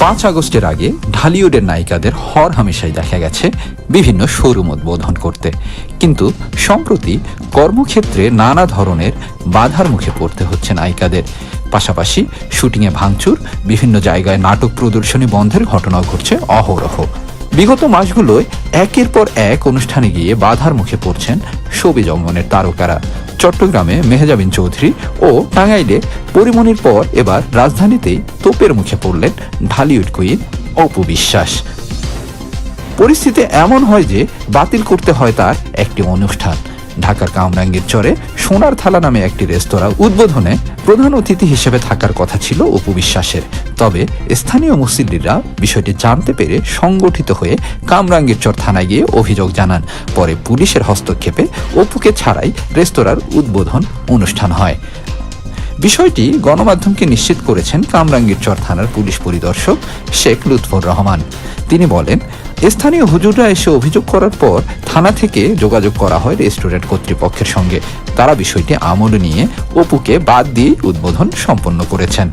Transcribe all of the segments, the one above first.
পাঁচ আগস্টের আগে ঢালিউডের নায়িকাদের হর হামেশাই দেখা গেছে বিভিন্ন শোরুম উদ্বোধন করতে। কিন্তু সম্প্রতি কর্মক্ষেত্রে নানা ধরনের বাধার মুখে পড়তে হচ্ছে নায়িকাদের। পাশাপাশি শুটিংয়ে ভাঙচুর, বিভিন্ন জায়গায় নাটক প্রদর্শনী বন্ধের ঘটনাও ঘটছে অহরহ। বিগত মাসগুলোয় একের পর এক অনুষ্ঠানে গিয়ে বাধার মুখে পড়ছেন ছবি জঙ্গনের তারকারা। চট্টগ্রামে মেহজাবিন চৌধুরী ও টাঙ্গাইলে পরিমণির পর এবার রাজধানীতেই তোপের মুখে পড়লেন ঢালিউড কুইন অপু বিশ্বাস। পরিস্থিতি এমন হয় যে বাতিল করতে হয় তার একটি অনুষ্ঠান। ঢাকার কামরাঙ্গীর চরে সোনার থালা নামে একটি রেস্তোরাঁ উদ্বোধনে প্রধান অতিথি হিসেবে থাকার কথা ছিল অপু বিশ্বাসের। তবে স্থানীয় মুসল্লিরা বিষয়টি জানতে পেরে সংগঠিত হয়ে কামরাঙ্গীর চর থানায় গিয়ে অভিযোগ জানান। পরে পুলিশের হস্তক্ষেপে অপুকে ছাড়াই রেস্তোরাঁর উদ্বোধন অনুষ্ঠান হয়। বিষয়টি গণমাধ্যমকে নিশ্চিত করেছেন কামরাঙ্গীর চর থানার পুলিশ পরিদর্শক শেখ লুৎফর রহমান। তিনি বলেন স্থানীয় হুজুররা এসে অভিযোগ করার পর থানা থেকে যোগাযোগ করা হয় রেস্টুরেন্ট কর্তৃপক্ষের সঙ্গে। তারা বিষয়টি আমল নিয়ে অপুকে বাদ দিয়ে উদ্বোধন সম্পন্ন করেছেন।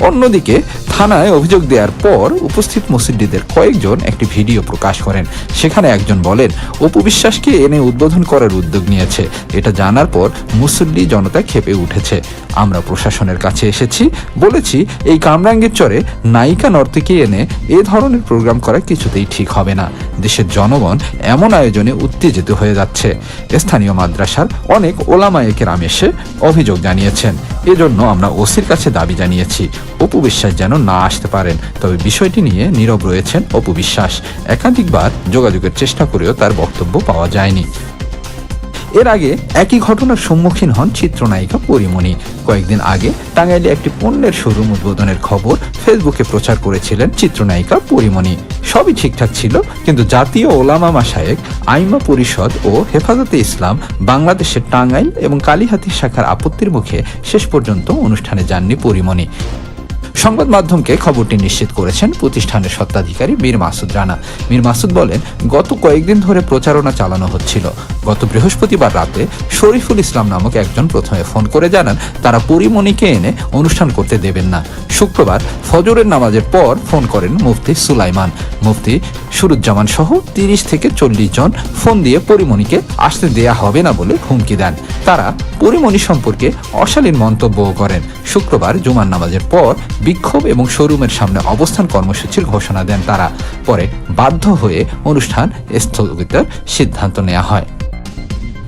অন্যদিকে থানায় অভিযোগ দেওয়ার পর উপস্থিত মুসল্লিদের কয়েকজন একটি ভিডিও প্রকাশ করেন। সেখানে একজন বলেন, অপু বিশ্বাসকে এনে উদ্বোধন করার উদ্যোগ নিয়েছে। এটা জানার পর মুসল্লি জনতা খেপে উঠেছে। আমরা প্রশাসনের কাছে এসেছি, বলেছি, এই কামরাঙ্গের চরে নায়িকা নর্তকী এনে এ ধরনের প্রোগ্রাম করা কিছুতেই ঠিক হবে না। দেশের জনগণ এমন আয়োজনে উত্তেজিত হয়ে যাচ্ছে। স্থানীয় মাদ্রাসার অনেক ওলামায়েকের এসে অভিযোগ জানিয়েছেন। এজন্য আমরা ওসির কাছে দাবি জানিয়েছি। অপু বিশ্বাস যেন না আসতে পারেন। তবে বিষয়টি নিয়ে নীরব রয়েছেন অপু বিশ্বাস। একাধিকবার যোগাযোগের চেষ্টা করেও তার বক্তব্য পাওয়া যায়নি। এর আগে একই ঘটনার সম্মুখীন হন চিত্রনায়িকা পরিমণি। কয়েকদিন আগে টাঙ্গাইলে একটি পণ্যের শোরুম উদ্বোধনের খবর ফেসবুকে প্রচার করেছিলেন চিত্রনায়িকা পরিমণি। সবই ঠিকঠাক ছিল, কিন্তু জাতীয় ওলামা মাসায়েক, আইমা পরিষদ ও হেফাজতে ইসলাম, বাংলাদেশের টাঙ্গাইল এবং কালীহাতি শাখার আপত্তির মুখে শেষ পর্যন্ত অনুষ্ঠানে যাননি পরিমণি। সংবাদ মাধ্যমকে খবরটি নিশ্চিত করেছেন প্রতিষ্ঠানের স্বত্বাধিকারী মীর মাসুদ রানা। মীর মাসুদ বলেন, গত কয়েকদিন ধরে প্রচারণা চালানো হচ্ছিল। গত বৃহস্পতিবার রাতে শরীফুল ইসলাম নামক একজন প্রথমে ফোন করে জানান, তারা পরিমণিকে এনে অনুষ্ঠান করতে দেবেন না। শুক্রবার ফজরের নামাজের পর ফোন করেন মুফতি সুলাইমান। মুফতি সুরুজ্জামান সহ তিরিশ থেকে চল্লিশ জন ফোন দিয়ে পরিমণিকে আসতে দেয়া হবে না বলে হুমকি দেন। তারা পরিমণি সম্পর্কে অশালীন মন্তব্যও করেন। শুক্রবার জুমার নামাজের পর বিক্ষোভ এবং শোরুমের সামনে অবস্থান কর্মসূচির ঘোষণা দেন তারা। পরে বাধ্য হয়ে অনুষ্ঠান স্থগিতের সিদ্ধান্ত নেওয়া হয়।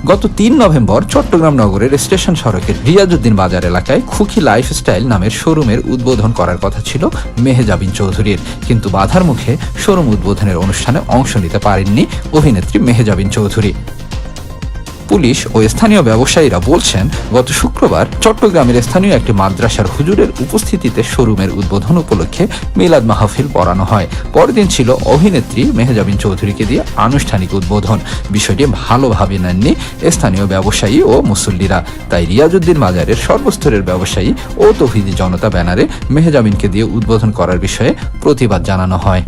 গত তিন নভেম্বর চট্টগ্রাম নগরের স্টেশন সড়কের রিয়াজুদ্দিন বাজার এলাকায় খুকি লাইফস্টাইল নামের শোরুমের উদ্বোধন করার কথা ছিল মেহেজাবিন চৌধুরীর। কিন্তু বাধার মুখে শোরুম উদ্বোধনের অনুষ্ঠানে অংশ নিতে পারেননি অভিনেত্রী মেহেজাবিন চৌধুরী। পুলিশ ও স্থানীয় ব্যবসায়ীরা বলছেন, গত শুক্রবার চট্টগ্রামের স্থানীয় একটি মাদ্রাসার হুজুরের উপস্থিতিতে শোরুমের উদ্বোধন উপলক্ষে মিলাদ মাহফিল পড়ানো হয়। পরের দিন ছিল অভিনেত্রী মেহজাবিন চৌধুরীকে দিয়ে আনুষ্ঠানিক উদ্বোধন। বিষয়টি ভালোভাবে নেননি স্থানীয় ব্যবসায়ী ও মুসল্লিরা। তাই রিয়াজুদ্দিন বাজারের সর্বস্তরের ব্যবসায়ী ও তৌহিদি জনতা ব্যানারে মেহজাবিনকে দিয়ে উদ্বোধন করার বিষয়ে প্রতিবাদ জানানো হয়।